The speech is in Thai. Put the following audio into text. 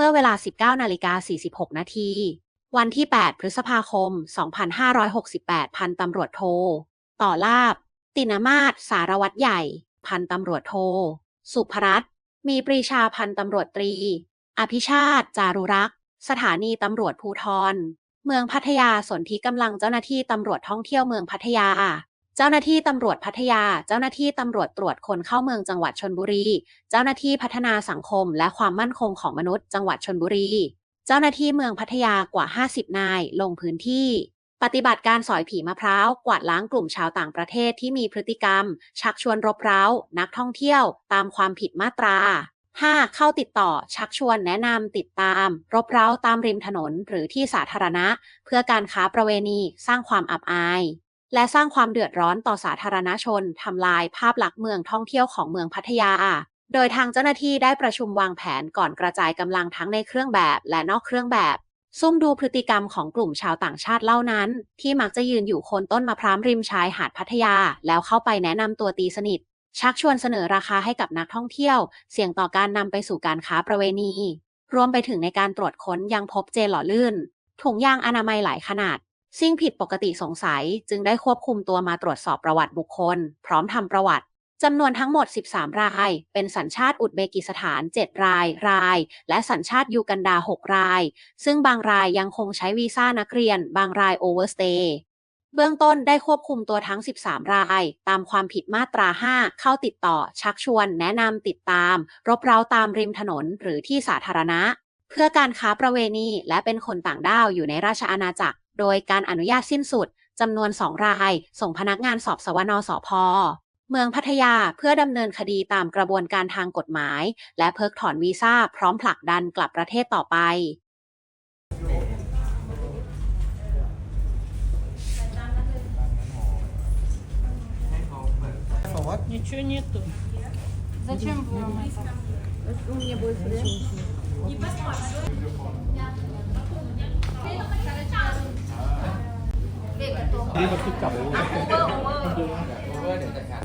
เมื่อเวลา 19นาฬิกา46 นาที วันที่ 8 พฤษภาคม 2568 พันตำรวจโท ต่อลาบ ตินามาศสารวัตรใหญ่ พันตำรวจโท สุภรัตน์มีปรีชาพันตำรวจตรี อภิชาติ จารุรักษ์ สถานีตำรวจภูทร เมืองพัทยาสนธิกำลังเจ้าหน้าที่ตำรวจท่องเที่ยวเมืองพัทยา เจ้าหน้าที่ตำรวจพัทยา เจ้าหน้าที่ตำรวจตรวจคนเข้าเมืองจังหวัดชนบุรี เจ้าหน้าที่พัฒนาสังคมและความมั่นคงของมนุษย์จังหวัดชนบุรี เจ้าหน้าที่เมืองพัทยากว่า 50 นายลงพื้นที่ ปฏิบัติการสอยผีมะพร้าวกวาดล้างกลุ่มชาวต่างประเทศที่มีพฤติกรรม ชักชวนรบเร้า นักท่องเที่ยว ตามความผิดมาตรา 5. เข้าติดต่อ ชักชวนแนะนำติดตาม รบเร้าตามริมถนนหรือที่สาธารณะ เพื่อการค้าประเวณีสร้างความอับอาย และสร้างความเดือดร้อนต่อสาธารณชนทำลายภาพลักษณ์เมืองท่องเที่ยวของเมืองพัทยา โดยทางเจ้าหน้าที่ได้ประชุมวางแผนก่อนกระจายกำลังทั้งในเครื่องแบบและนอกเครื่องแบบ ซุ่มดูพฤติกรรมของกลุ่มชาวต่างชาติเล่านั้น ที่มักจะยืนอยู่โคนต้นมะพร้าวริมชายหาดพัทยา แล้วเข้าไปแนะนำตัวตีสนิท ชักชวนเสนอราคาให้กับนักท่องเที่ยว เสี่ยงต่อการนำไปสู่การค้าประเวณีรวมไปถึงในการตรวจค้นยังพบเจลหล่อลื่น ถุงยางอนามัยหลายขนาด สิ่งผิดปกติสงสัยจึงได้ควบคุมตัวมาตรวจสอบประวัติบุคคล พร้อมทำประวัติจำนวนทั้งหมด 13 ราย เป็นสัญชาติอุซเบกิสถาน 7 ราย ราย และสัญชาติยูกันดา 6 ราย ซึ่งบางรายยังคงใช้วีซ่านักเรียน บางรายโอเวอร์สเตย์ เบื้องต้นได้ควบคุมตัวทั้ง 13 ราย ตามความผิดมาตรา 5 เข้าติดต่อ ชักชวน แนะนำติดตาม รบเร้าตามริมถนนหรือที่สาธารณะ เพื่อการค้าประเวณีและเป็นคนต่างด้าวอยู่ในราชอาณาจักร โดยการอนุญาตสิ้นสุดจำนวน 2 ราย ส่งพนักงานสอบสวนสพเมืองพัทยาเพื่อดำเนินคดีตามกระบวนการทางกฎหมาย และเพิกถอนวีซ่าพร้อมผลักดันกลับประเทศต่อไป นี่มันคิดกลับเลยโอเวอร์โอเวอร์เดี๋ยวจัดการ